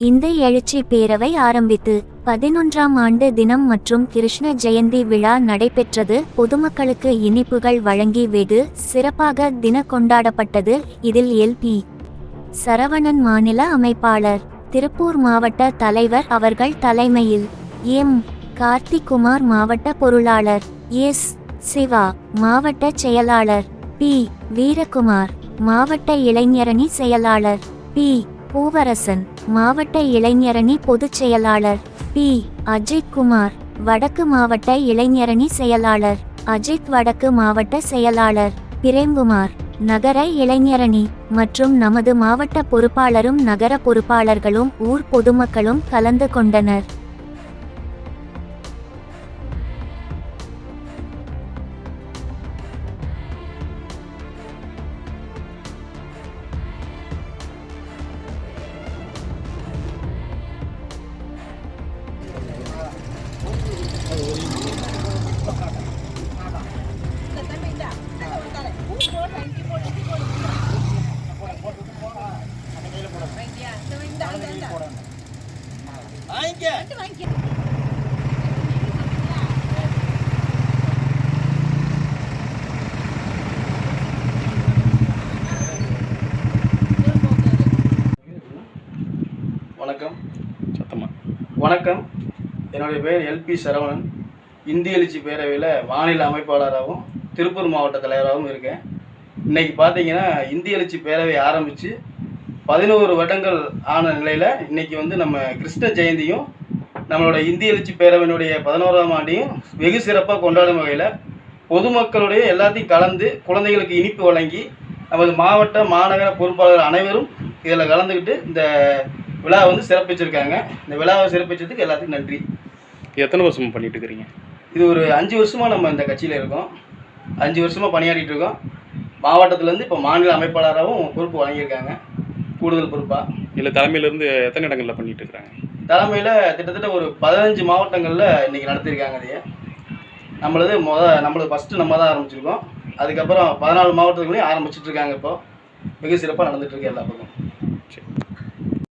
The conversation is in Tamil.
இந்த எழுச்சி பேரவை ஆரம்பித்து பதினொன்றாம் ஆண்டு தினம் மற்றும் கிருஷ்ண ஜெயந்தி விழா நடைபெற்றது. பொதுமக்களுக்கு இனிப்புகள் வழங்கி வெகு சிறப்பாக தின கொண்டாடப்பட்டது. இதில் எல்பி சரவணன் மாநில அமைப்பாளர் திருப்பூர் மாவட்ட தலைவர் அவர்கள் தலைமையில் எம். கார்த்திகுமார் மாவட்ட பொருளாளர் எஸ். சிவா மாவட்ட செயலாளர் பி. வீரகுமார் மாவட்ட இளைஞரணி செயலாளர் பி. பூவரசன் மாவட்ட இளைஞரணி பொதுச் செயலாளர். பி. அஜித்குமார் வடக்கு மாவட்ட இளைஞரணி செயலாளர். அஜித் வடக்கு மாவட்ட செயலாளர். பிரேம்குமார் நகர இளைஞரணி மற்றும் நமது மாவட்ட பொறுப்பாளரும் நகர பொறுப்பாளர்களும் ஊர் பொதுமக்களும் கலந்து கொண்டனர். வணக்கம். சத்தமா. வணக்கம். என்னுடைய பேர் எல்பி சரவணன். இந்திய எழுச்சி பேரவையில் மாநில அமைப்பாளராகவும் திருப்பூர் மாவட்ட தலைவராகவும் இருக்கேன். இன்னைக்கு பார்த்தீங்கன்னா இந்திய எழுச்சி பேரவை ஆரம்பித்து பதினோரு வருடங்கள் ஆன நிலையில் இன்னைக்கு வந்து நம்ம கிருஷ்ண ஜெயந்தியும் நம்மளோட இந்திய எழுச்சி பேரவையினுடைய பதினோராம் ஆண்டையும் வெகு சிறப்பாக கொண்டாடும் வகையில் பொதுமக்களுடைய எல்லாத்தையும் கலந்து குழந்தைகளுக்கு இனிப்பு வழங்கி நமது மாவட்ட மாநகர பொறுப்பாளர் அனைவரும் இதில் கலந்துக்கிட்டு இந்த விழாவை வந்து சிறப்பிச்சிருக்காங்க. இந்த விழாவை சிறப்பிச்சதுக்கு எல்லாத்துக்கும் நன்றி. எத்தனை வருஷமா பண்ணிட்டு இருக்கிறீங்க? இது ஒரு அஞ்சு வருஷமாக நம்ம இந்த கட்சியில் இருக்கோம். அஞ்சு வருஷமாக பணியாற்றிட்டு இருக்கோம். மாவட்டத்துலேருந்து இப்போ மாநில அமைப்பாளராகவும் பொறுப்பு வழங்கியிருக்காங்க. கூடுதல் பொறுப்பாக இல்லை தலைமையிலேருந்து எத்தனை இடங்களில் பண்ணிட்டு இருக்கிறாங்க தலைமையில் கிட்டத்தட்ட ஒரு பதினஞ்சு மாவட்டங்களில் இன்றைக்கி நடத்தியிருக்காங்க அதையே. நம்மளது முத நம்மளது ஃபஸ்ட்டு நம்ம தான் ஆரம்பிச்சிருக்கோம். அதுக்கப்புறம் பதினாலு மாவட்டத்துக்குள்ளேயும் ஆரம்பிச்சிட்டு இருக்காங்க இப்போ. மிக சிறப்பாக நடந்துட்டு இருக்கு எல்லா பக்கம் சரி.